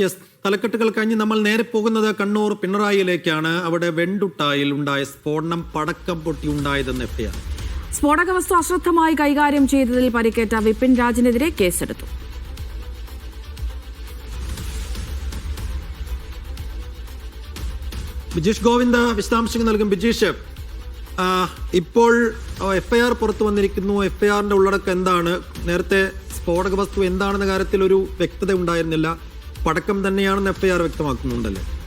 Yes തലക്കെട്ടുകൾ കഴിഞ്ഞ് നമ്മൾ നേരെ പോകുന്നത് കണ്ണൂർ പിണറായിയിലേക്കാണ്. അവിടെ വെണ്ടുട്ടായിൽ ഉണ്ടായ സ്ഫോടനം പടക്കം പൊട്ടി ഉണ്ടായതെന്ന് എഫ്ഐആർ സ്ഫോടക വസ്തു അശ്രദ്ധമായി കൈകാര്യം ചെയ്തതിൽ പരിക്കേറ്റ വിപിൻ രാജിനെതിരെ കേസെടുത്തു. ബിജീഷ് ഗോവിന്ദ വിശദാംശങ്ങൾ നൽകും. ബിജീഷ് ഇപ്പോൾ എഫ്ഐആർ പുറത്തു വന്നിരിക്കുന്നു. എഫ്ഐആറിന്റെ ഉള്ളടക്കം എന്താണ്? നേരത്തെ സ്ഫോടക വസ്തു എന്താണെന്ന കാര്യത്തിൽ ഒരു വ്യക്തത ഉണ്ടായിരുന്നില്ല. പടക്കം തന്നെയാണെന്ന് എഫ്ഐആർ വ്യക്തമാക്കുന്നുണ്ടല്ലേ?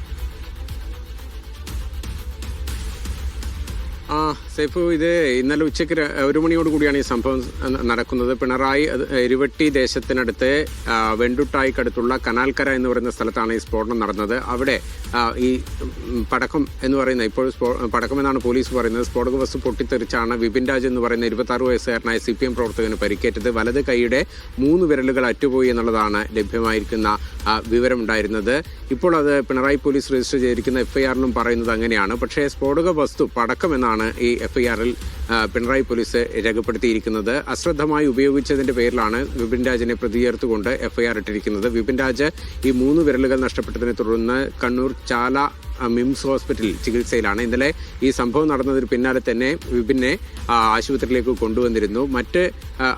ആ സൈഫു ഇത് ഇന്നലെ ഉച്ചയ്ക്ക് ഒരു മണിയോട് കൂടിയാണ് ഈ സംഭവം നടക്കുന്നത്. പിണറായി എരുവട്ടി ദേശത്തിനടുത്ത് വെണ്ടുട്ടായിക്കടുത്തുള്ള കനാൽക്കര എന്ന് പറയുന്ന സ്ഥലത്താണ് ഈ സ്ഫോടനം നടന്നത്. അവിടെ ഈ പടക്കം എന്ന് പറയുന്ന ഇപ്പോൾ പടക്കം എന്നാണ് പോലീസ് പറയുന്നത് സ്ഫോടക വസ്തു പൊട്ടിത്തെറിച്ചാണ് വിപിൻ രാജ് എന്ന് പറയുന്ന ഇരുപത്താറ് വയസ്സുകാരനായ സി പി എം പ്രവർത്തകന് പരിക്കേറ്റത്. വലത് കൈയുടെ മൂന്ന് വിരലുകൾ അറ്റുപോയി എന്നുള്ളതാണ് ലഭ്യമായിരിക്കുന്ന വിവരം വിവരമുണ്ടായിരുന്നത്. ഇപ്പോൾ അത് പിണറായി പോലീസ് രജിസ്റ്റർ ചെയ്തിരിക്കുന്ന എഫ്ഐആറിലും പറയുന്നത് അങ്ങനെയാണ്. പക്ഷേ സ്ഫോടക വസ്തു പടക്കം എന്നാണ് ഈ എഫ്ഐആറിൽ പിണറായി പോലീസ് രേഖപ്പെടുത്തിയിരിക്കുന്നത്. അശ്രദ്ധമായി ഉപയോഗിച്ചതിന്റെ പേരിലാണ് വിപിൻ രാജിനെ പ്രതി ചേർത്തുകൊണ്ട് എഫ്ഐആർ ഇട്ടിരിക്കുന്നത്. വിപിൻ രാജ് ഈ മൂന്ന് വിരലുകൾ നഷ്ടപ്പെട്ടതിനെ തുടർന്ന് കണ്ണൂർ ചാല മിംസ് ഹോസ്പിറ്റലിൽ ചികിത്സയിലാണ്. ഇന്നലെ ഈ സംഭവം നടന്നതിന് പിന്നാലെ തന്നെ വിപിനെ ആശുപത്രിയിലേക്ക് കൊണ്ടുവന്നിരുന്നു. മറ്റ്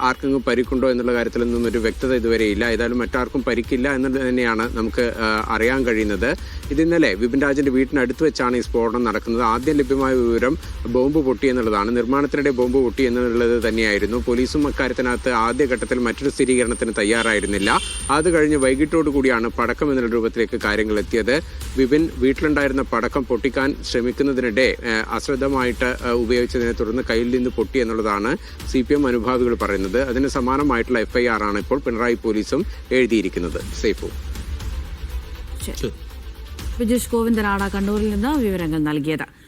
ആർക്കെങ്കിലും പരിക്കുണ്ടോ എന്നുള്ള കാര്യത്തിൽ നിന്നും ഒരു വ്യക്തത ഇതുവരെ ഇല്ല. ഏതായാലും മറ്റാർക്കും പരിക്കില്ല എന്നുള്ളത് തന്നെയാണ് നമുക്ക് അറിയാൻ കഴിയുന്നത്. ഇത് ഇന്നലെ വിപിൻ രാജിന്റെ വീട്ടിനടുത്ത് വെച്ചാണ് ഈ സ്ഫോടനം നടക്കുന്നത്. ആദ്യം ലഭ്യമായ വിവരം ബോംബ് പൊട്ടി എന്നുള്ളതാണ്. നിർമ്മാണത്തിനിടെ ബോംബ് പൊട്ടി എന്നുള്ളത് തന്നെയായിരുന്നു. പോലീസും അക്കാര്യത്തിനകത്ത് ആദ്യഘട്ടത്തിൽ മറ്റൊരു സ്ഥിരീകരണത്തിന് തയ്യാറായിരുന്നില്ല. അത് കഴിഞ്ഞ് വൈകിട്ടോടു കൂടിയാണ് പടക്കം എന്നുള്ള രൂപത്തിലേക്ക് കാര്യങ്ങൾ എത്തിയത്. വിപിൻ വീട്ടിലുണ്ടായിരുന്ന പടക്കം പൊട്ടിക്കാൻ ശ്രമിക്കുന്നതിനിടെ അശ്രദ്ധമായിട്ട് ഉപയോഗിച്ചതിനെ തുടർന്ന് കയ്യിൽ നിന്ന് പൊട്ടി എന്നുള്ളതാണ് സി പി എം അനുഭാവികൾ പറയുന്നത്. അതിന് സമാനമായിട്ടുള്ള എഫ്ഐആർ ആണ് ഇപ്പോൾ പിണറായി പോലീസും എഴുതിയിരിക്കുന്നത്. സേഫു. വിജേഷ് ഗോവിന്ദനാണ് കണ്ണൂരിൽ നിന്ന് വിവരങ്ങൾ നൽകിയത്.